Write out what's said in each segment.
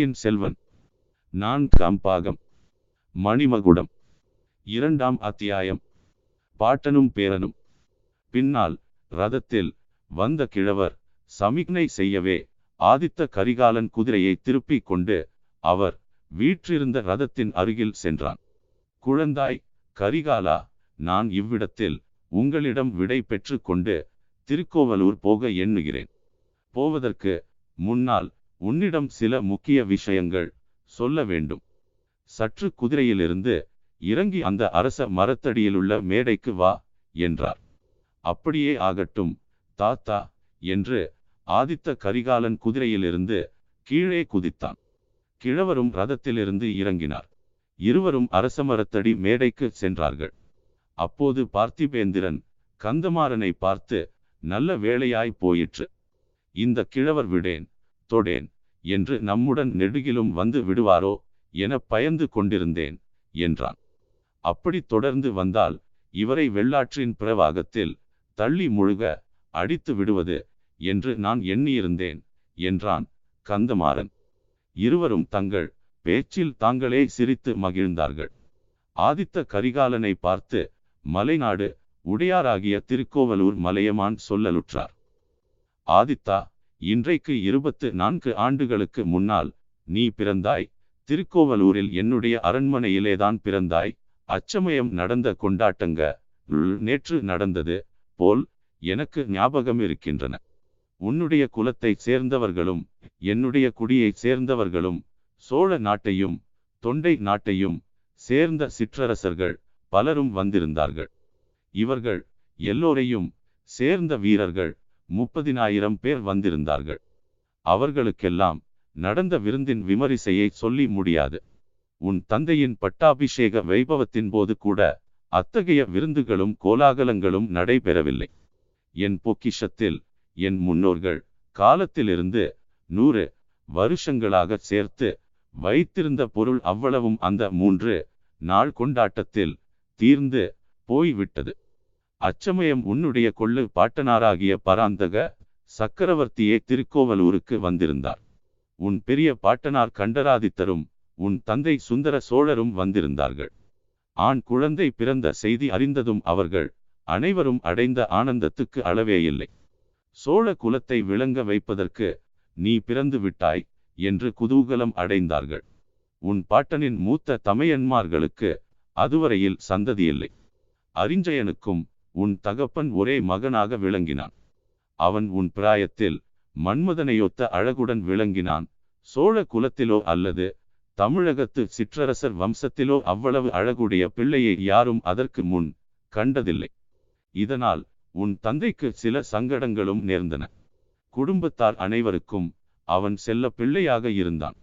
பொன்னியின் செல்வன். நான் கம்பாகம். மணிமகுடம். இரண்டாம் அத்தியாயம். பாட்டனும் பேரனும். பின்னால் ரதத்தில் வந்த கிழவர் சமிக்ஞை செய்யவே ஆதித்த கரிகாலன் குதிரையை திருப்பிக் கொண்டு அவர் வீற்றிருந்த ரதத்தின் அருகில் சென்றான். குழந்தாய் கரிகாலா நான் இவ்விடத்தில் உங்களிடம் விடை பெற்று கொண்டு திருக்கோவலூர் போக எண்ணுகிறேன். போவதற்கு முன்னால் உன்னிடம் சில முக்கிய விஷயங்கள் சொல்ல வேண்டும். சற்று குதிரையிலிருந்து இறங்கி அந்த அரச மரத்தடியிலுள்ள மேடைக்கு வா என்றார். அப்படியே ஆகட்டும் தாத்தா என்று ஆதித்த கரிகாலன் குதிரையிலிருந்து கீழே குதித்தான். கிழவரும் ரதத்திலிருந்து இறங்கினார். இருவரும் அரசமரத்தடி மேடைக்கு சென்றார்கள். அப்போது பார்த்திபேந்திரன் கந்தமாறனை பார்த்து நல்ல வேளையாய் போயிற்று. இந்த கிழவர் விடேன் தொடேன் என்று நம்முடன் நெடுகிலும் வந்து விடுவாரோ என பயந்து கொண்டிருந்தேன் என்றான். அப்படி தொடர்ந்து வந்தால் இவரை வெள்ளாற்றின் பிரவாகத்தில் தள்ளி முழுக அடித்து விடுவது என்று நான் எண்ணியிருந்தேன் என்றான் கந்தமாறன். இருவரும் தங்கள் பேச்சில் தாங்களே சிரித்து மகிழ்ந்தார்கள். ஆதித்த கரிகாலனை பார்த்து மலைநாடு உடையாராகிய திருக்கோவலூர் மலையமான் சொல்லலுற்றார். ஆதித்தா இன்றைக்கு இருபத்து நான்கு ஆண்டுகளுக்கு முன்னால் நீ பிறந்தாய். திருக்கோவலூரில் என்னுடைய அரண்மனையிலேதான் பிறந்தாய். அச்சமயம் நடந்த கொண்டாட்டங்க நேற்று நடந்தது போல் எனக்கு ஞாபகம் இருக்கின்றன. உன்னுடைய குலத்தைச் சேர்ந்தவர்களும் என்னுடைய குடியைச் சேர்ந்தவர்களும் சோழ நாட்டையும் தொண்டை நாட்டையும் சேர்ந்த சிற்றரசர்கள் பலரும் வந்திருந்தார்கள். இவர்கள் எல்லோரையும் சேர்ந்த வீரர்கள் முப்பதினாயிரம் பேர் வந்திருந்தார்கள். அவர்களுக்கெல்லாம் நடந்த விருந்தின் விமரிசையை சொல்லி முடியாது. உன் தந்தையின் பட்டாபிஷேக வைபவத்தின் போது கூட அத்தகைய விருந்துகளும் கோலாகலங்களும் நடைபெறவில்லை. என் பொக்கிஷத்தில் என் முன்னோர்கள் காலத்திலிருந்து நூறு வருஷங்களாக சேர்த்து வைத்திருந்த பொருள் அவ்வளவும் அந்த மூன்று நாள் கொண்டாட்டத்தில் தீர்ந்து போய்விட்டது. அச்சமயம் உன்னுடைய கொள்ளு பாட்டனாராகிய பராந்தக சக்கரவர்த்தியே திருக்கோவலூருக்கு வந்திருந்தார். உன் பெரிய பாட்டனார் கண்டராதித்தரும் உன் தந்தை சுந்தர சோழரும் வந்திருந்தார்கள். ஆண் குழந்தை பிறந்த செய்தி அறிந்ததும் அவர்கள் அனைவரும் அடைந்த ஆனந்தத்துக்கு அளவே இல்லை சோழ குலத்தை விளங்க வைப்பதற்கு நீ பிறந்து விட்டாய் என்று குதூகலம் அடைந்தார்கள். உன் பாட்டனின் மூத்த தமையன்மார்களுக்கு அதுவரையில் சந்ததியில்லை. அறிஞ்சயனுக்கும் உன் தகப்பன் ஒரே மகனாக விளங்கினான். அவன் உன் பிராயத்தில் மன்மதனையொத்த அழகுடன் விளங்கினான். சோழ குலத்திலோ அல்லது தமிழகத்து சிற்றரசர் வம்சத்திலோ அவ்வளவு அழகுடைய பிள்ளையை யாரும் அதற்கு முன் கண்டதில்லை. இதனால் உன் தந்தைக்கு சில சங்கடங்களும் நேர்ந்தன. குடும்பத்தார் அனைவருக்கும் அவன் செல்ல பிள்ளையாக இருந்தான்.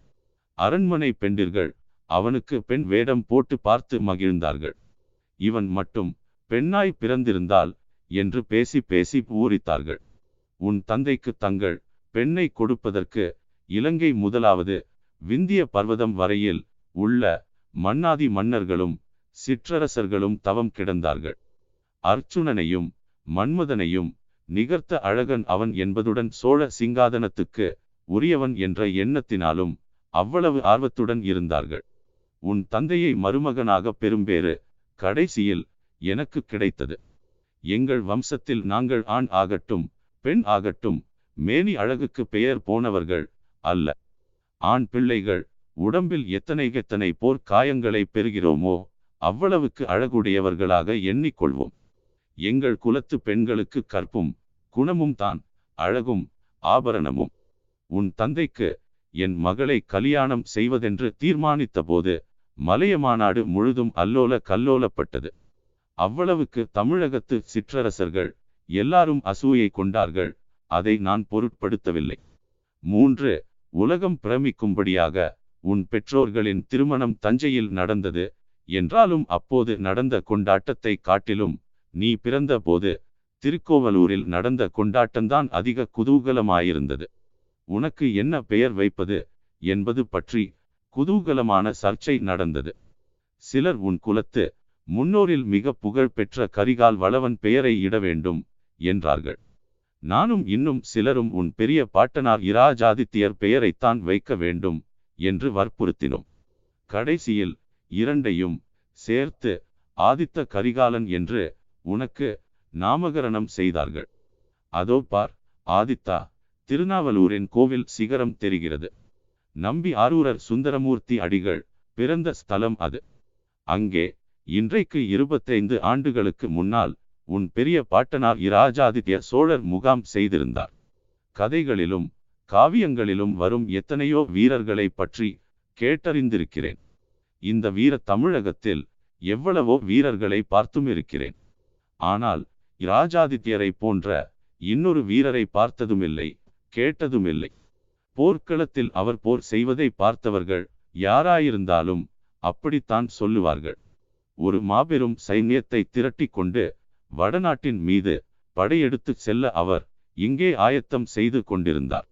அரண்மனை பெண்டிர்கள் அவனுக்கு பெண் வேடம் போட்டு பார்த்து மகிழ்ந்தார்கள். இவன் மட்டும் பெண்ணாய் பிறந்திருந்தால் என்று பேசி பேசி பூரித்தார்கள். உன் தந்தைக்கு தங்கள் பெண்ணை கொடுப்பதற்கு இலங்கை முதலாவது விந்திய பர்வதம் வரையில் உள்ள மன்னாதி மன்னர்களும் சிற்றரசர்களும் தவம் கிடந்தார்கள். அர்ச்சுனனையும் மன்மதனையும் நிகர்த்த அழகன் அவன் என்பதுடன் சோழ சிங்காதனத்துக்கு உரியவன் என்ற எண்ணத்தினாலும் அவ்வளவு ஆர்வத்துடன் இருந்தார்கள். உன் தந்தையை மருமகனாக பெரும்பேறு கடைசியில் எனக்கு கிடைத்தது. எங்கள் வம்சத்தில் நாங்கள் ஆண் ஆகட்டும் பெண் ஆகட்டும் மேனி அழகுக்கு பெயர் போனவர்கள் அல்ல. ஆண் பிள்ளைகள் உடம்பில் எத்தனை எத்தனை போர் காயங்களை பெறுகிறோமோ அவ்வளவுக்கு அழகுடையவர்களாக எண்ணிக்கொள்வோம். எங்கள் குலத்து பெண்களுக்கு கற்பும் குணமும் தான் அழகும் ஆபரணமும். உன் தந்தைக்கு என் மகளை கல்யாணம் செய்வதென்று தீர்மானித்த போது மலைய மாநாடு முழுதும் அல்லோல கல்லோலப்பட்டது. அவ்வளவுக்கு தமிழகத்து சிற்றரசர்கள் எல்லாரும் அசூயை கொண்டார்கள். அதை நான் பொருட்படுத்தவில்லை. மூன்று உலகம் பிரமிக்கும்படியாக உன் பெற்றோர்களின் திருமணம் தஞ்சையில் நடந்தது என்றாலும் அப்போது நடந்த கொண்டாட்டத்தை காட்டிலும் நீ பிறந்த போது திருக்கோவலூரில் நடந்த கொண்டாட்டம்தான் அதிக குதூகலமாயிருந்தது. உனக்கு என்ன பெயர் வைப்பது என்பது பற்றி குதூகலமான சர்ச்சை நடந்தது. சிலர் உன் குலத்து முன்னோரில் மிக புகழ் பெற்ற கரிகால் வளவன் பெயரை இட வேண்டும் என்றார்கள். நானும் இன்னும் சிலரும் உன் பெரிய பாட்டனார் இராஜாதித்யர் பெயரைத்தான் வைக்க வேண்டும் என்று வற்புறுத்தினோம். கடைசியில் இரண்டையும் சேர்த்து ஆதித்த கரிகாலன் என்று உனக்கு நாமகரணம் செய்தார்கள். அதோ பார் ஆதித்தா திருநாவலூரின் கோவில் சிகரம் தெரிகிறது. நம்பி ஆரூரர் சுந்தரமூர்த்தி அடிகள் பிறந்த ஸ்தலம் அது. அங்கே இன்றைக்கு இருபத்தைந்து ஆண்டுகளுக்கு முன்னால் உன் பெரிய பாட்டனார் இராஜாதித்ய சோழர் முகாம் செய்திருந்தார். கதைகளிலும் காவியங்களிலும் வரும் எத்தனையோ வீரர்களை பற்றி கேட்டறிந்திருக்கிறேன். இந்த வீர தமிழகத்தில் எவ்வளவோ வீரர்களை பார்த்தும் இருக்கிறேன். ஆனால் இராஜாதித்யரை போன்ற இன்னொரு வீரரை பார்த்ததுமில்லை கேட்டதுமில்லை. போர்க்களத்தில் அவர் போர் செய்வதை பார்த்தவர்கள் யாராயிருந்தாலும் அப்படித்தான் சொல்லுவார்கள். ஒரு மாபெரும் சைன்யத்தை திரட்டி கொண்டு வடநாட்டின் மீது படையெடுத்து செல்ல அவர் இங்கே ஆயத்தம் செய்து கொண்டிருந்தார்.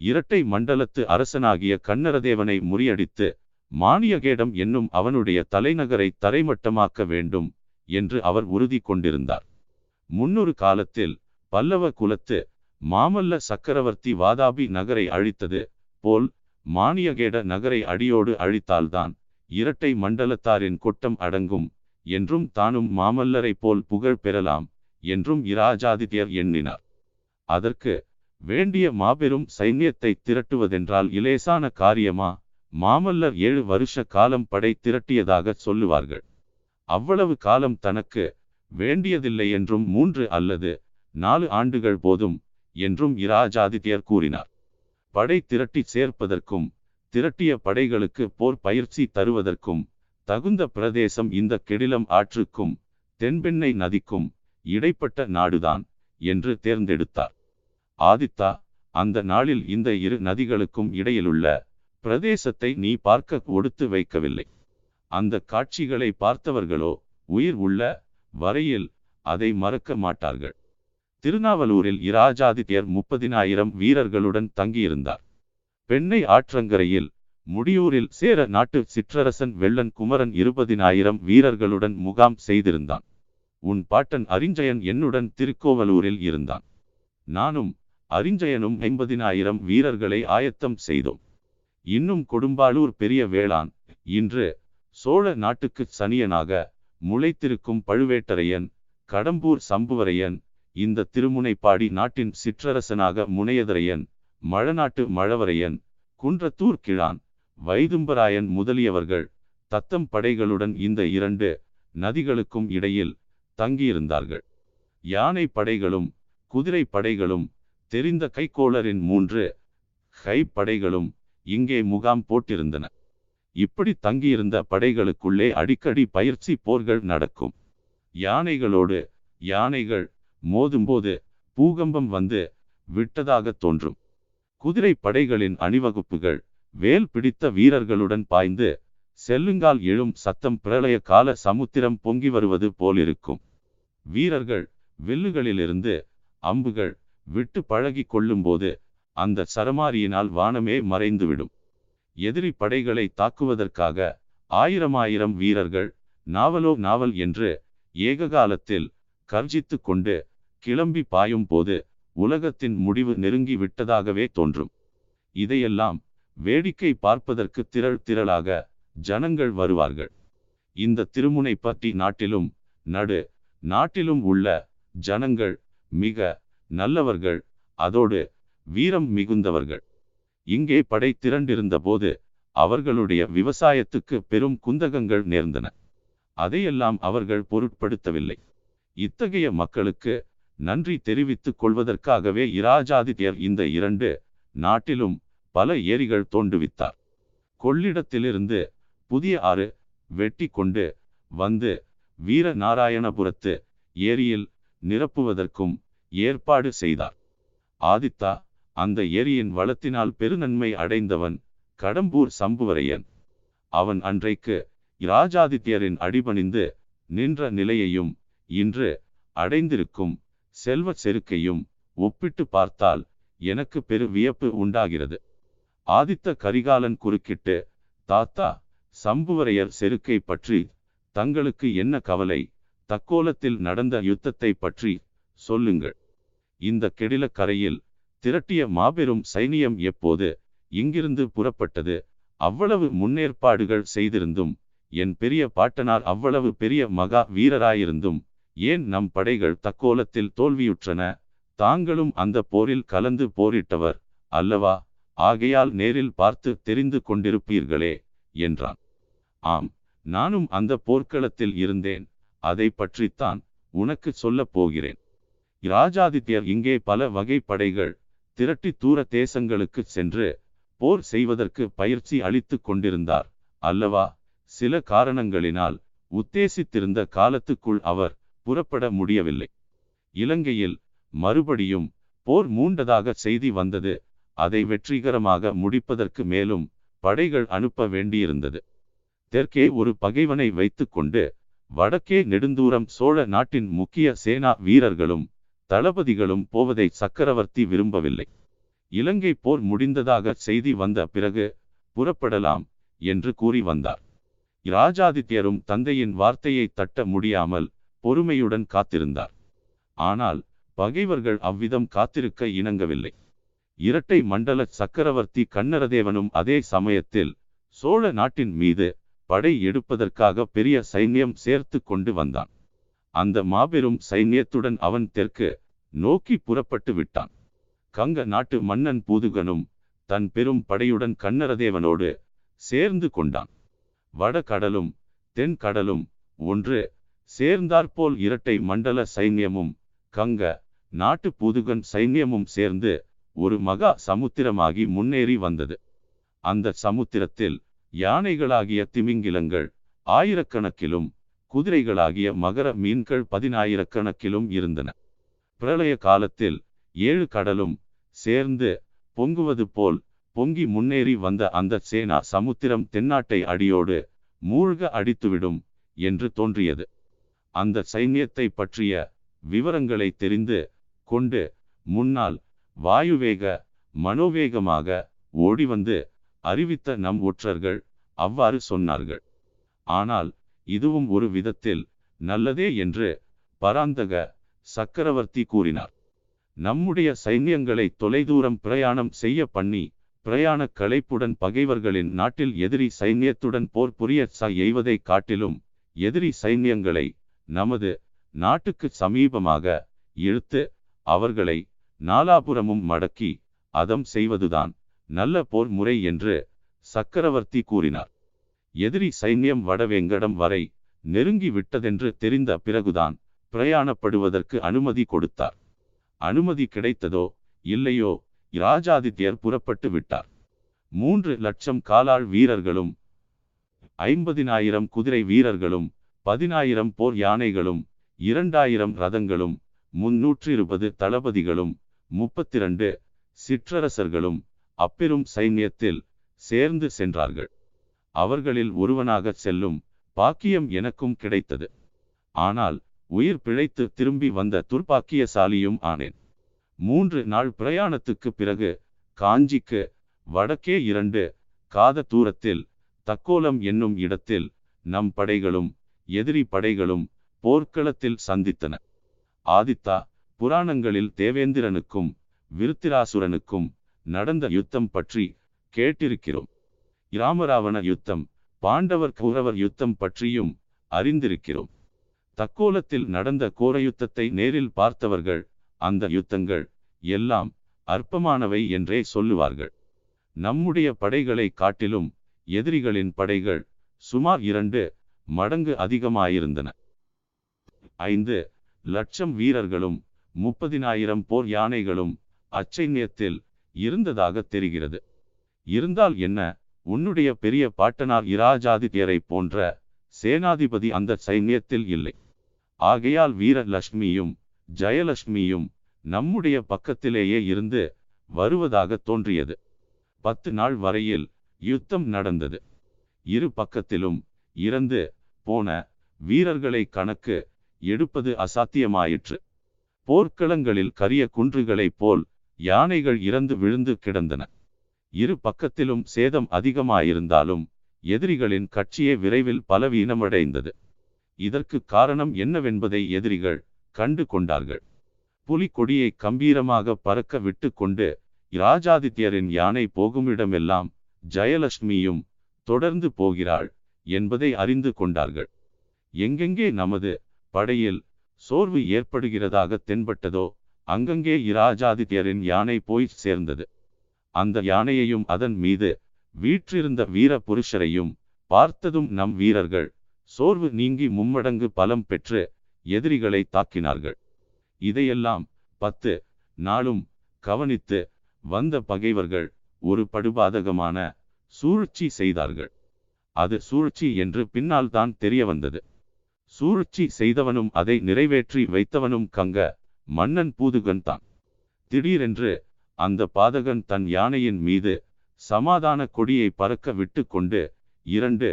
இரட்டை மண்டலத்து அரசனாகிய கன்னரதேவனை முறியடித்து மானியகேடம் என்னும் அவனுடைய தலைநகரை தரைமட்டமாக்க வேண்டும் என்று அவர் உறுதி கொண்டிருந்தார். முன்னொரு காலத்தில் பல்லவ குலத்து மாமல்ல சக்கரவர்த்தி வாதாபி நகரை அழித்தது போல் மானியகேட நகரை அடியோடு அழித்தால்தான் இரட்டை மண்டலத்தாரின் கொட்டம் அடங்கும் என்றும் தானும் மாமல்லரை போல் புகழ் பெறலாம் என்றும் இராஜாதித்யர் எண்ணினார். அதற்கு வேண்டிய மாபெரும் சைன்யத்தை திரட்டுவதென்றால் இலேசான காரியமா? மாமல்லர் ஏழு வருஷ காலம் படை திரட்டியதாக சொல்லுவார்கள். அவ்வளவு காலம் தனக்கு வேண்டியதில்லை என்றும் மூன்று அல்லது நாலு ஆண்டுகள் போதும் என்றும் இராஜாதித்யர் கூறினார். படை திரட்டி சேர்ப்பதற்கும் திரட்டிய படைகளுக்கு போர் பயிற்சி தருவதற்கும் தகுந்த பிரதேசம் இந்த கெடிலம் ஆற்றுக்கும் தென்பெண்ணை நதிக்கும் இடைப்பட்ட நாடுதான் என்று தேர்ந்தெடுத்தார். ஆதித்தா அந்த நாளில் இந்த இரு நதிகளுக்கும் இடையிலுள்ள பிரதேசத்தை நீ பார்க்க கொடுத்து வைக்கவில்லை. அந்த காட்சிகளை பார்த்தவர்களோ உயிர் உள்ள வரையில் அதை மறக்க மாட்டார்கள். திருநாவலூரில் இராஜாதித்யர் முப்பதினாயிரம் வீரர்களுடன் தங்கியிருந்தார். பெண்ணை ஆற்றங்கரையில் முடியூரில் சேர நாட்டு சிற்றரசன் வெள்ளன் குமரன் இருபதினாயிரம் வீரர்களுடன் முகாம் செய்திருந்தான். உன் பாட்டன் அரிஞ்சயன் என்னுடன் திருக்கோவலூரில் இருந்தான். நானும் அரிஞ்சயனும் ஐம்பதினாயிரம் வீரர்களை ஆயத்தம் செய்தோம். இன்னும் கொடும்பாளூர் பெரிய வேளான் இன்று சோழ நாட்டுக்குச் சனியனாக முளைத்திருக்கும் பழுவேட்டரையன் கடம்பூர் சம்புவரையன் இந்த திருமுனைப்பாடி நாட்டின் சிற்றரசனாக முனையதரையன் மழநாட்டு மழவரையன் குன்றத்தூர் கிழான் வைதும்பராயன் முதலியவர்கள் தத்தம் படைகளுடன் இந்த இரண்டு நதிகளுக்கும் இடையில் தங்கியிருந்தார்கள். யானை படைகளும் குதிரை படைகளும் தெரிந்த கைக்கோளரின் மூன்று கைப்படைகளும் இங்கே முகாம் போட்டிருந்தன. இப்படி தங்கியிருந்த படைகளுக்குள்ளே அடிக்கடி பயிற்சி போர்கள் நடக்கும். யானைகளோடு யானைகள் மோதும்போது பூகம்பம் வந்து விட்டதாக தோன்றும். குதிரை படைகளின் அணிவகுப்புகள் வேல் பிடித்த வீரர்களுடன் பாய்ந்து செல்லுங்கால் எழும் சத்தம் பிரளய கால சமுத்திரம் பொங்கி வருவது போலிருக்கும். வீரர்கள் வில்லுகளிலிருந்து அம்புகள் விட்டு பழகி கொள்ளும்போது அந்த சரமாரியினால் வானமே மறைந்துவிடும். எதிரி படைகளை தாக்குவதற்காக ஆயிரமாயிரம் வீரர்கள் நாவலோ நாவல் என்று ஏககாலத்தில் கர்ஜித்து கொண்டு கிளம்பி பாயும் போது உலகத்தின் முடிவு நெருங்கி விட்டதாகவே தோன்றும். இதையெல்லாம் வேடிக்கை பார்ப்பதற்கு திரள் திரளாக ஜனங்கள் வருவார்கள். இந்த திருமுனை பற்றி நாட்டிலும் நடு நாட்டிலும் உள்ள ஜனங்கள் மிக நல்லவர்கள் அதோடு வீரம் மிகுந்தவர்கள். இங்கே படை திரண்டிருந்த போது அவர்களுடைய விவசாயத்துக்கு பெரும் குந்தகங்கள் நேர்ந்தன. அதையெல்லாம் அவர்கள் பொருட்படுத்தவில்லை. இத்தகைய மக்களுக்கு நன்றி தெரிவித்துக் கொள்வதற்காகவே இராஜாதித்யர் இந்த இரண்டு நாட்டிலும் பல ஏரிகள் தோண்டுவித்தார். கொள்ளிடத்திலிருந்து புதிய ஆறு வெட்டி கொண்டு வந்து வீர நாராயணபுரத்து ஏரியில் நிரப்புவதற்கும் ஏற்பாடு செய்தார். ஆதித்தா அந்த ஏரியின் வளத்தினால் பெருநன்மை அடைந்தவன் கடம்பூர் சம்புவரையன். அவன் அன்றைக்கு இராஜாதித்யரின் அடிபணிந்து நின்ற நிலையையும் இன்று அடைந்திருக்கும் செல்வ செருக்கையும் ஒப்பிட்டு பார்த்தால் எனக்கு பெரு வியப்பு உண்டாகிறது. ஆதித்த கரிகாலன் குறுக்கிட்டு தாத்தா சம்புவரையர் செருக்கை பற்றி தங்களுக்கு என்ன கவலை? தக்கோலத்தில் நடந்த யுத்தத்தை பற்றி சொல்லுங்கள் இந்த கெடிலக்கரையில் திரட்டிய மாபெரும் சைனியம் எப்போது இங்கிருந்து புறப்பட்டது? அவ்வளவு முன்னேற்பாடுகள் செய்திருந்தும் என் பெரிய பாட்டனார் அவ்வளவு பெரிய மகா வீரராயிருந்தும் ஏன் நம் படைகள் தக்கோலத்தில் தோல்வியுற்றன? தாங்களும் அந்த போரில் கலந்து போரிட்டவர் அல்லவா? ஆகையால் நேரில் பார்த்து தெரிந்து கொண்டிருப்பீர்களே என்றான். ஆம் நானும் அந்த போர்க்களத்தில் இருந்தேன். அதை பற்றித்தான் உனக்கு சொல்லப் போகிறேன். இராஜாதித்யர் இங்கே பல வகை படைகள் திரட்டி தூர தேசங்களுக்கு சென்று போர் செய்வதற்கு பயிற்சி அளித்து கொண்டிருந்தார் அல்லவா? சில காரணங்களினால் உத்தேசித்திருந்த காலத்துக்குள் அவர் புறப்பட முடியவில்லை. இலங்கையில் மறுபடியும் போர் மூண்டதாக செய்தி வந்தது. அதை வெற்றிகரமாக முடிப்பதற்கு மேலும் படைகள் அனுப்ப வேண்டியிருந்தது. தெற்கே ஒரு பகைவனை வைத்துக்கொண்டு வடக்கே நெடுந்தூரம் சோழ நாட்டின் முக்கிய சேனா வீரர்களும் தளபதிகளும் போவதை சக்கரவர்த்தி விரும்பவில்லை. இலங்கை போர் முடிந்ததாக செய்தி வந்த பிறகு புறப்படலாம் என்று கூறி வந்தார். இராஜாதித்யரும் தந்தையின் வார்த்தையை தட்ட முடியாமல் பொறுமையுடன் காத்திருந்தார். ஆனால் பகைவர்கள் அவ்விதம் காத்திருக்க இணங்கவில்லை. இரட்டை மண்டல சக்கரவர்த்தி கண்ணரதேவனும் அதே சமயத்தில் சோழ நாட்டின் மீது படை எடுப்பதற்காக பெரிய சைன்யம் சேர்த்து கொண்டு வந்தான். அந்த மாபெரும் சைன்யத்துடன் அவன் தெற்கு நோக்கி புறப்பட்டு விட்டான். கங்க நாட்டு மன்னன் பூதுகனும் தன் பெரும் படையுடன் கண்ணரதேவனோடு சேர்ந்து கொண்டான். வட கடலும் தென் கடலும் ஒன்று சேர்ந்தாற்போல் இரட்டை மண்டல சைன்யமும் கங்க நாட்டு பூதுகன் சைன்யமும் சேர்ந்து ஒரு மகா சமுத்திரமாகி முன்னேறி வந்தது. அந்த சமுத்திரத்தில் யானைகளாகிய திமிங்கிலங்கள் ஆயிரக்கணக்கிலும் குதிரைகளாகிய மகர மீன்கள் பதினாயிரக்கணக்கிலும் இருந்தன. பிரளய காலத்தில் ஏழு கடலும் சேர்ந்து பொங்குவது போல் பொங்கி முன்னேறி வந்த அந்த சேனா சமுத்திரம் தென்னாட்டை அடியோடு மூழ்க அடித்துவிடும் என்று தோன்றியது. அந்த சைன்யத்தை பற்றிய விவரங்களை தெரிந்து கொண்டு முன்னால் வாயுவேக மனோவேகமாக ஓடிவந்து அறிவித்த நம் ஒற்றர்கள் அவ்வாறு சொன்னார்கள். ஆனால் இதுவும் ஒரு விதத்தில் நல்லதே என்று பராந்தக சக்கரவர்த்தி கூறினார். நம்முடைய சைன்யங்களை தொலைதூரம் பிரயாணம் செய்ய பண்ணி பிரயாண களைப்புடன் பகைவர்களின் நாட்டில் எதிரி சைன்யத்துடன் போர் புரிய ச எய்வதை காட்டிலும் எதிரி சைன்யங்களை நமது நாட்டுக்கு சமீபமாக இழுத்து அவர்களை நாலாபுரமும் மடக்கி அதம் செய்வதுதான் நல்ல போர் முறை என்று சக்கரவர்த்தி கூறினார். எதிரி சைன்யம் வடவேங்கடம் வரை நெருங்கி விட்டதென்று தெரிந்த பிறகுதான் பிரயாணப்படுவதற்கு அனுமதி கொடுத்தார். அனுமதி கிடைத்ததோ இல்லையோ இராஜாதித்யர் புறப்பட்டு விட்டார். மூன்று லட்சம் காலாள் வீரர்களும் ஐம்பதினாயிரம் குதிரை வீரர்களும் பதினாயிரம் போர் யானைகளும் இரண்டாயிரம் ரதங்களும் முன்னூற்றி இருபது தளபதிகளும் முப்பத்திரண்டு சிற்றரசர்களும் அப்பெரும் சைன்யத்தில் சேர்ந்து சென்றார்கள். அவர்களில் ஒருவனாக செல்லும் பாக்கியம் எனக்கும் கிடைத்தது. ஆனால் உயிர் பிழைத்து திரும்பி வந்த துர்ப்பாக்கியசாலியும் ஆனேன். மூன்று நாள் பிரயாணத்துக்கு பிறகு காஞ்சிக்கு வடக்கே இரண்டு காத தூரத்தில் தக்கோலம் என்னும் இடத்தில் நம் படைகளும் எதிரி படைகளும் போர்க்களத்தில் சந்தித்தன. ஆதித்தா புராணங்களில் தேவேந்திரனுக்கும் விருத்திராசுரனுக்கும் நடந்த யுத்தம் பற்றி கேட்டிருக்கிறோம். இராமராவண யுத்தம் பாண்டவர் கௌரவர் யுத்தம் பற்றியும் அறிந்திருக்கிறோம். தக்கோலத்தில் நடந்த கோர யுத்தத்தை நேரில் பார்த்தவர்கள் அந்த யுத்தங்கள் எல்லாம் அற்பமானவை என்றே சொல்லுவார்கள். நம்முடைய படைகளை காட்டிலும் எதிரிகளின் படைகள் சுமார் இரண்டு மடங்கு அதிகமாயிருந்தன. ஐந்து லட்சம் வீரர்களும் முப்பதினாயிரம் போர் யானைகளும் அச்சைன்யத்தில் இருந்ததாக தெரிகிறது. இருந்தால் என்ன உன்னுடைய பெரிய பாட்டனார் இராஜாதித்யரை போன்ற சேனாதிபதி அந்த சைன்யத்தில் இல்லை. ஆகையால் வீரலட்சுமியும் ஜெயலட்சுமியும் நம்முடைய பக்கத்திலேயே இருந்து வருவதாக தோன்றியது. பத்து நாள் வரையில் யுத்தம் நடந்தது. இரு பக்கத்திலும் இறந்து போன வீரர்களை கணக்கு எடுப்பது அசாத்தியமாயிற்று. போர்க்களங்களில் கரிய குன்றுகளைப் போல் யானைகள் இறந்து விழுந்து கிடந்தன. இரு பக்கத்திலும் சேதம் அதிகமாயிருந்தாலும் எதிரிகளின் கட்சியே விரைவில் பலவீனமடைந்தது. இதற்கு காரணம் என்னவென்பதை எதிரிகள் கண்டு கொண்டார்கள். புலி கொடியை கம்பீரமாக பறக்க விட்டு கொண்டு இராஜாதித்யரின் யானை போகுமிடமெல்லாம் ஜெயலட்சுமியும் தொடர்ந்து போகிறாள். என்பதை அறிந்து கொண்டார்கள். எங்கெங்கே நமது படையில் சோர்வு ஏற்படுகிறதாக தென்பட்டதோ அங்கங்கே இராஜாதித்யரின் யானை போய் சேர்ந்தது. அந்த யானையையும் அதன் மீது வீற்றிருந்த வீர புருஷரையும் பார்த்ததும் நம் வீரர்கள் சோர்வு நீங்கி மும்மடங்கு பலம் பெற்று எதிரிகளை தாக்கினார்கள். இதையெல்லாம் பத்து நாளும் கவனித்து வந்த பகைவர்கள் ஒரு படுபாதகமான சூழ்ச்சி செய்தார்கள். அது சூழ்ச்சி என்று பின்னால் தான் தெரிய வந்தது சூழ்ச்சி செய்தவனும் அதை நிறைவேற்றி வைத்தவனும் கங்க மன்னன் பூதுகன் தான். திடீரென்று அந்த பாதகன் தன் யானையின் மீது சமாதான கொடியை பறக்க விட்டு கொண்டு இரண்டு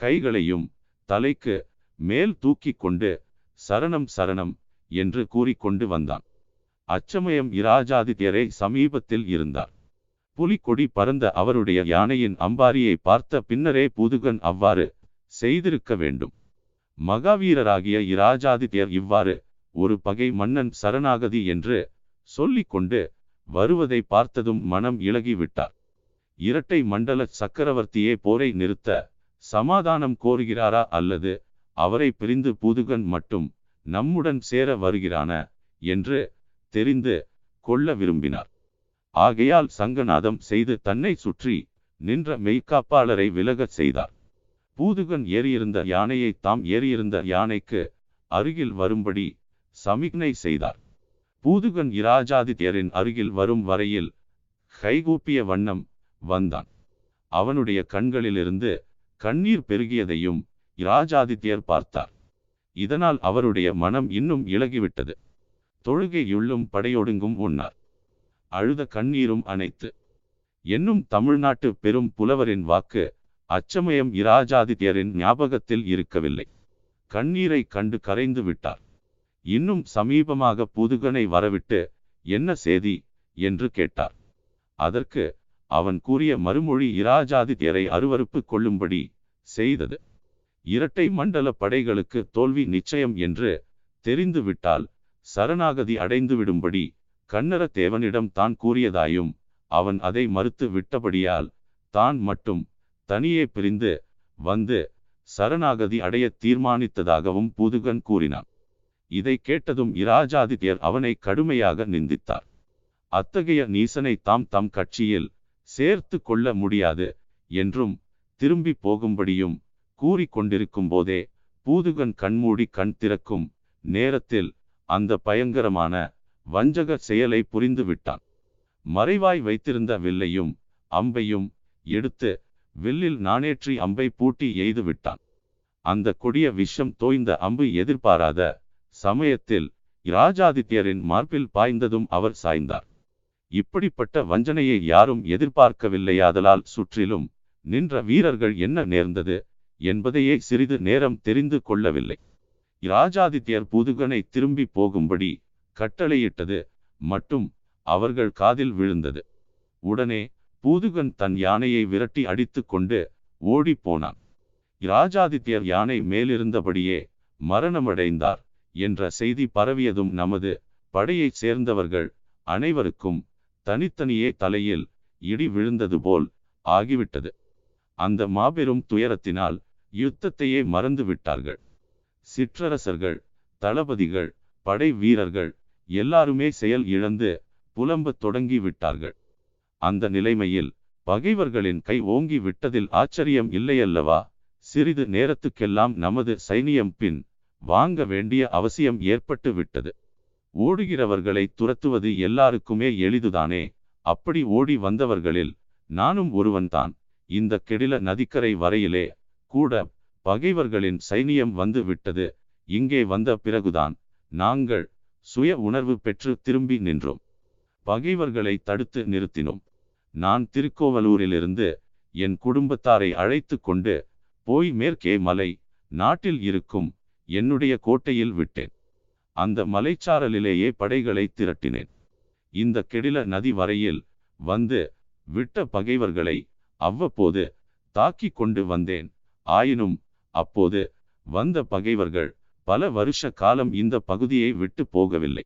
கைகளையும் தலைக்கு மேல் தூக்கி கொண்டு சரணம் சரணம் என்று கூறிக்கொண்டு வந்தான். அச்சமயம் இராஜாதித்யரை சமீபத்தில் இருந்தார் புலிக்கொடி பறந்த அவருடைய யானையின் அம்பாரியை பார்த்த பின்னரே பூதுகன் அவ்வாறு செய்திருக்க வேண்டும். மகாவீரராகிய இராஜாதித்யர் இவ்வாறு ஒரு பகை மன்னன் சரணாகதி என்று சொல்லிக்கொண்டு வருவதை பார்த்ததும் மனம் இழகிவிட்டார் இரட்டை மண்டல சக்கரவர்த்தியே போரை நிறுத்த சமாதானம் கோருகிறாரா அல்லது அவரை பிரிந்து பூதுகன் மட்டும் நம்முடன் சேர வருகிறான என்று தெரிந்து கொள்ள விரும்பினார். ஆகையால் சங்கநாதம் செய்து தன்னை சுற்றி நின்ற மெய்க்காப்பாளரை விலகச் செய்தார். பூதுகன் ஏறியிருந்த யானையை தாம் ஏறியிருந்த யானைக்கு அருகில் வரும்படி சமிக்னை செய்தார். பூதுகன் இராஜாதித்யரின் அருகில் வரும் வரையில் கைகூப்பிய வண்ணம் வந்தான். அவனுடைய கண்களிலிருந்து கண்ணீர் பெருகியதையும் இராஜாதித்யர் பார்த்தார். இதனால் அவருடைய மனம் இன்னும் இழகிவிட்டது தொழுகையுள்ளும் படையொடுங்கும் உண்ணார். அழுத கண்ணீரும் அனைத்து என்னும் தமிழ்நாட்டு பெரும் புலவரின் வாக்கு அச்சமயம் இராஜாதித்யரின் ஞாபகத்தில் இருக்கவில்லை. கண்ணீரை கண்டு கரைந்து விட்டார். இன்னும் சமீபமாக புதுகனை வரவிட்டு என்ன சேதி என்று கேட்டார். அதற்கு அவன் கூறிய மறுமொழி இராஜாதித்யரை அருவறுப்பு கொள்ளும்படி செய்தது. இரட்டை மண்டல படைகளுக்கு தோல்வி நிச்சயம் என்று தெரிந்துவிட்டால் சரணாகதி அடைந்து கண்ணர தேவனிடம் தான் கூறியதாயும் அவன் அதை மறுத்து விட்டபடியால் தான் மட்டும் தனியே பிரிந்து வந்து சரணாகதி அடைய தீர்மானித்ததாகவும் பூதுகன் கூறினான். இதை கேட்டதும் இராஜாதித்யர் அவனை கடுமையாக நிந்தித்தார். அத்தகைய நீசனை தாம் தம் கட்சியில் சேர்த்து கொள்ள முடியாது என்றும் திரும்பி போகும்படியும் கூறிக்கொண்டிருக்கும் போதே பூதுகன் கண்மூடி கண் திறக்கும் நேரத்தில் அந்த பயங்கரமான வஞ்சக செயலை புரிந்து விட்டான். மறைவாய் வைத்திருந்த வில்லையும் அம்பையும் எடுத்து வில்லில் நானேற்றி அம்பை பூட்டி எய்து விட்டான். அந்த கொடிய விஷம் தோய்ந்த அம்பு எதிர்பாராத சமயத்தில் இராஜாதித்யரின் மார்பில் பாய்ந்ததும் அவர் சாய்ந்தார். இப்படிப்பட்ட வஞ்சனையை யாரும் எதிர்பார்க்கவில்லையாதலால் சுற்றிலும் நின்ற வீரர்கள் என்ன நேர்ந்தது என்பதையே சிறிது நேரம் தெரிந்து கொள்ளவில்லை. இராஜாதித்யர் பூதுகனை திரும்பி போகும்படி கட்டளையிட்டது. மட்டும் அவர்கள் காதில் விழுந்தது. உடனே பூதுகன் தன் யானையை விரட்டி அடித்து கொண்டு ஓடிப்போனான் போனான். இராஜாதித்யர் யானை மேலிருந்தபடியே மரணமடைந்தார் என்ற செய்தி பரவியதும் நமது படையைச் சேர்ந்தவர்கள் அனைவருக்கும் தனித்தனியே தலையில் இடி விழுந்தது போல் ஆகிவிட்டது. அந்த மாபெரும் துயரத்தினால் யுத்தத்தையே மறந்து விட்டார்கள் சிற்றரசர்கள் தளபதிகள் படை வீரர்கள் எல்லாருமே செயல் இழந்து புலம்பத் தொடங்கி விட்டார்கள். அந்த நிலைமையில் பகைவர்களின் கை ஓங்கி விட்டதில் ஆச்சரியம் இல்லையல்லவா? சிறிது நேரத்துக்கெல்லாம் நமது சைனியம் பின் வாங்க வேண்டிய அவசியம் ஏற்பட்டு விட்டது. ஓடுகிறவர்களை துரத்துவது எல்லாருக்குமே எளிதுதானே? அப்படி ஓடி வந்தவர்களில் நானும் ஒருவன்தான். இந்த கெடில நதிக்கரை வரையிலே கூட பகைவர்களின் சைனியம் வந்து விட்டது. இங்கே வந்த பிறகுதான் நாங்கள் சுய உணர்வு பெற்று திரும்பி நின்றோம். பகைவர்களை தடுத்து நிறுத்தினோம். நான் திருக்கோவலூரிலிருந்து என் குடும்பத்தாரை அழைத்து கொண்டு போய் மேற்கே மலை நாட்டில் இருக்கும் என்னுடைய கோட்டையில் விட்டேன். அந்த மலைச்சாரலிலேயே படைகளை திரட்டினேன். இந்த கெடில நதி வரையில் வந்து விட்ட பகைவர்களை அவ்வப்போது தாக்கி கொண்டு வந்தேன். ஆயினும் அப்போது வந்த பகைவர்கள் பல வருஷ காலம் இந்த பகுதியை விட்டு போகவில்லை.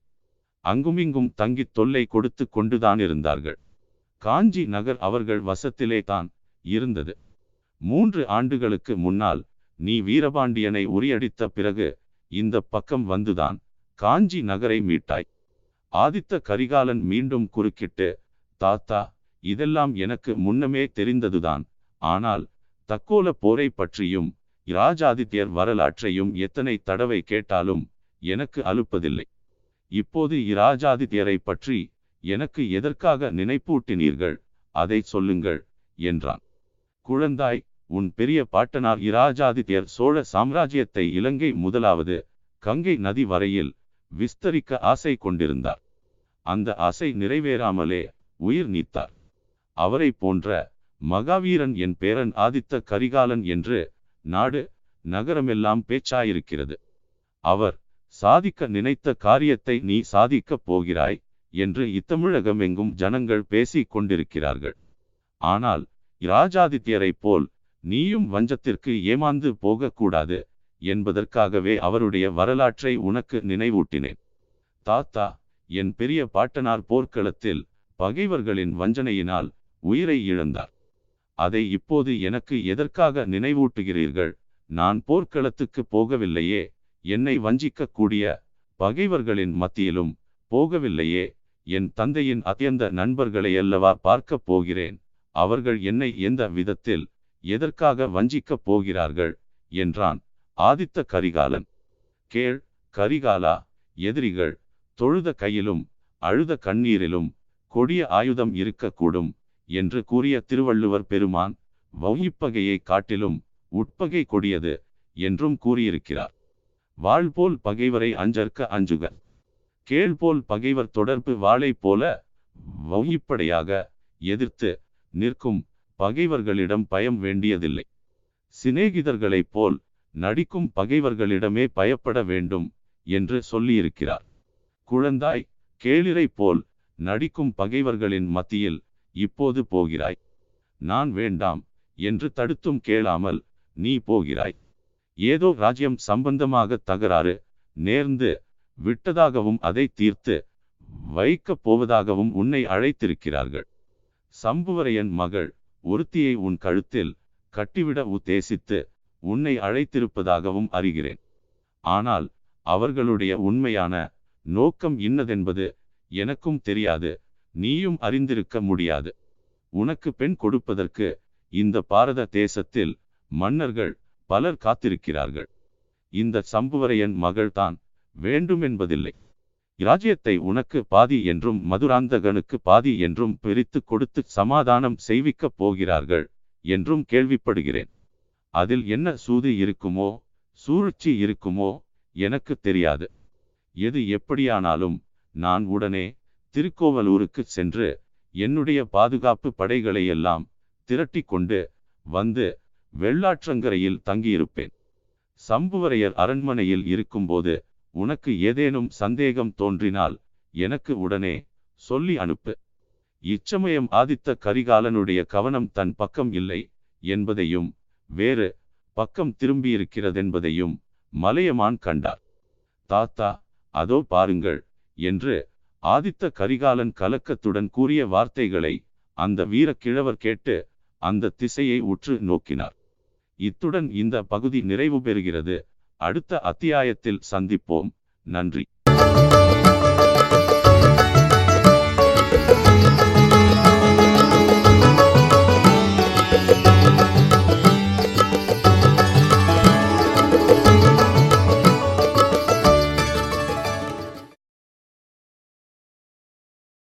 அங்குமிங்கும் தங்கி தொல்லை கொடுத்து கொண்டுதான் இருந்தார்கள். காஞ்சி நகர் அவர்கள் வசத்திலே தான் இருந்தது. மூன்று ஆண்டுகளுக்கு முன்னால் நீ வீரபாண்டியனை உரியடித்த பிறகு இந்த பக்கம் வந்துதான் காஞ்சி நகரை மீட்டாய். ஆதித்த கரிகாலன் மீண்டும் குறுக்கிட்டு தாத்தா இதெல்லாம் எனக்கு முன்னமே தெரிந்ததுதான். ஆனால் தக்கோல போரை பற்றியும் இராஜாதித்யர் வரலாற்றையும் எத்தனை தடவை கேட்டாலும் எனக்கு அலுப்பதில்லை. இப்போது இராஜாதித்யரை பற்றி எனக்கு எதற்காக நினைப்பூட்டினீர்கள்? அதை சொல்லுங்கள் என்றான். குழந்தாய் உன் பெரிய பாட்டனார் இராஜாதித்யர் சோழ சாம்ராஜ்யத்தை இலங்கை முதலாவது கங்கை நதி வரையில் விஸ்தரிக்க ஆசை கொண்டிருந்தார். அந்த ஆசை நிறைவேறாமலே உயிர் நீத்தார். அவரை போன்ற மகாவீரன் என் பேரன் ஆதித்த கரிகாலன் என்று நாடு நகரமெல்லாம் பேச்சாயிருக்கிறது. அவர் சாதிக்க நினைத்த காரியத்தை நீ சாதிக்கப் போகிறாய் என்று இத்தமிழகம் எங்கும் ஜனங்கள் பேசிக் கொண்டிருக்கிறார்கள். ஆனால் இராஜாதித்யரைப் போல் நீயும் வஞ்சத்திற்கு ஏமாந்து போகக்கூடாது என்பதற்காகவே அவருடைய வரலாற்றை உனக்கு நினைவூட்டினேன். தாத்தா என் பெரிய பாட்டனார் போர்க்களத்தில் பகைவர்களின் வஞ்சனையினால் உயிரை இழந்தார். அதை இப்போது எனக்கு எதற்காக நினைவூட்டுகிறீர்கள்? நான் போர்க்களத்துக்கு போகவில்லையே என்னை வஞ்சிக்கக்கூடிய பகைவர்களின் மத்தியிலும் போகவில்லையே என் தந்தையின் அத்தியந்த நண்பர்களை அல்லவா பார்க்கப் போகிறேன்? அவர்கள் என்னை எந்த விதத்தில் எதற்காக வஞ்சிக்கப் போகிறார்கள்? என்றான் ஆதித்த கரிகாலன். கேள் கரிகாலா எதிரிகள் தொழுத கையிலும் அழுத கண்ணீரிலும் கொடிய ஆயுதம் இருக்கக்கூடும். என்று கூறிய திருவள்ளுவர் பெருமான் வௌயிப்பகையை காட்டிலும் உட்பகை கொடியது என்றும் கூறியிருக்கிறார். வாழ்போல் பகைவரை அஞ்சற்க அஞ்சுக. கேள்போல் பகைவர் தொடர்பு வாளை போல வௌயிப்படையாக எதிர்த்து நிற்கும் பகைவர்களிடம் பயம் வேண்டியதில்லை. சிநேகிதர்களைப் போல் நடிக்கும் பகைவர்களிடமே பயப்பட வேண்டும் என்று சொல்லியிருக்கிறார். குழந்தாய் கேளிரை போல் நடிக்கும் பகைவர்களின் மத்தியில் இப்போது போகிறாய். நான் வேண்டாம் என்று தடுத்தும் கேளாமல் நீ போகிறாய். ஏதோ ராஜ்யம் சம்பந்தமாக தகராறு நேர்ந்து விட்டதாகவும் அதை தீர்த்து வைக்கப் போவதாகவும் உன்னை அழைத்திருக்கிறார்கள். சம்புவரையன் மகள் ஒருத்தியை உன் கழுத்தில் கட்டிவிட உத்தேசித்து உன்னை அழைத்திருப்பதாகவும் அறிகிறேன். ஆனால் அவர்களுடைய உண்மையான நோக்கம் இன்னதென்பது எனக்கும் தெரியாது. நீயும் அறிந்திருக்க முடியாது. உனக்கு பெண் கொடுப்பதற்கு இந்த பாரத தேசத்தில் மன்னர்கள் பலர் காத்திருக்கிறார்கள். இந்த சம்புவரையன் மகள்தான் வேண்டுமென்பதில்லை. இராஜ்யத்தை உனக்கு பாதி என்றும் மதுராந்தகனுக்கு பாதி என்றும் பிரித்து கொடுத்து சமாதானம் செய்விக்கப் போகிறார்கள் என்றும் கேள்விப்படுகிறேன். அதில் என்ன சூது இருக்குமோ சூழ்ச்சி இருக்குமோ எனக்கு தெரியாது. எது எப்படியானாலும் நான் உடனே திருக்கோவலூருக்கு சென்று என்னுடைய பாதுகாப்பு படைகளையெல்லாம் திரட்டி கொண்டு வந்து வெள்ளாற்றங்கரையில் தங்கியிருப்பேன். சம்புவரையர் அரண்மனையில் இருக்கும்போது உனக்கு ஏதேனும் சந்தேகம் தோன்றினால் எனக்கு உடனே சொல்லி அனுப்பு. இச்சமயம் ஆதித்த கரிகாலனுடைய கவனம் தன் பக்கம் இல்லை என்பதையும் வேறு பக்கம் திரும்பியிருக்கிறதென்பதையும் மலையமான் கண்டார். தாத்தா அதோ பாருங்கள் என்று ஆதித்த கரிகாலன் கலக்கத்துடன் கூறிய வார்த்தைகளை அந்த வீரக்கிழவர் கேட்டு அந்த திசையை உற்று நோக்கினார். இத்துடன் இந்த பகுதி நிறைவு பெறுகிறது. அடுத்த அத்தியாயத்தில் சந்திப்போம். நன்றி.